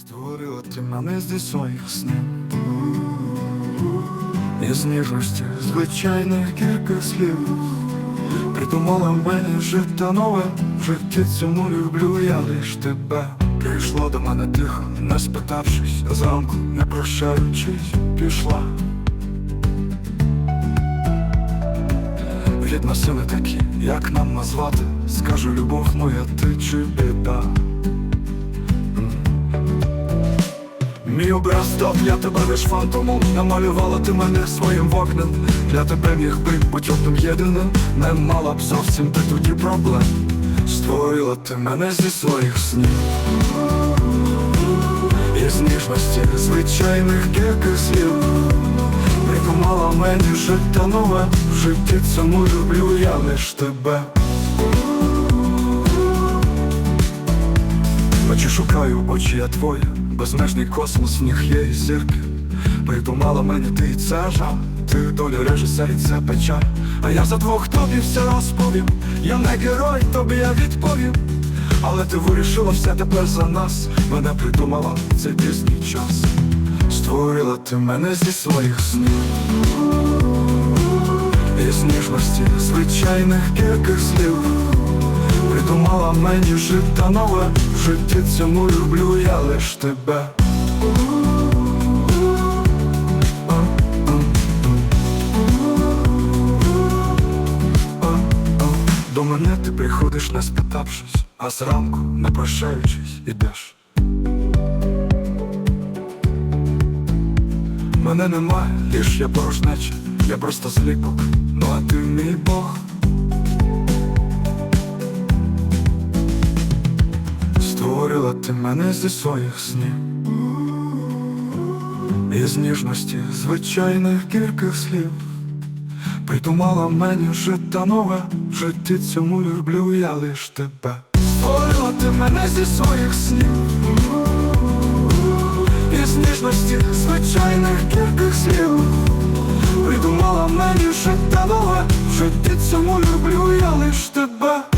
Створила ти мене зі своїх снів Із ніжності звичайних кілька слів. Придумала мені життя нове. В житті цьому люблю я лиш тебе. Прийшло до мене тихо, не спитавшись Зранку, не прощаючись, пішла. Відносини такі, як нам назвати? Скажу, любов моя, ти чи біда Мій образ став для тебе лиш фантомом. Намалювала ти мене своїм вогнем. Для тебе міг би бути одним єдиним. Не мала б зовсім ти тоді проблем. Створила ти мене зі своїх снів. Із ніжності звичайних кілька слів. Придумала мені життя нове. В житті цьому люблю я лиш тебе шукаю, очі я твої Безмежний космос, в них є і зірки. Придумала мені ти і це жах. Ти долю режисер і це печаль. А я за двох тобі все розповім. Я не герой, тобі я відповім. Але ти вирішила все тепер за нас. Мене придумала цей пізній час. Створила ти мене зі своїх снів. Із ніжності звичайних кількох слів Придумала мені життя нове. В житті цьому люблю я лиш тебе. До мене ти приходиш не спитавшись, а зранку, не прощаючись, ідеш. Мене немає, лиш я порожнеча, я просто зліпок, ну а ти Створила ти мене зі своїх снів. Із ніжності звичайних кількох слів. Придумала мені життя нове В житті цьому люблю я лиш тебе. Створила ти мене зі своїх снів. Із ніжності звичайних кількох слів. Придумала мені життя нове В житті цьому люблю я лиш тебе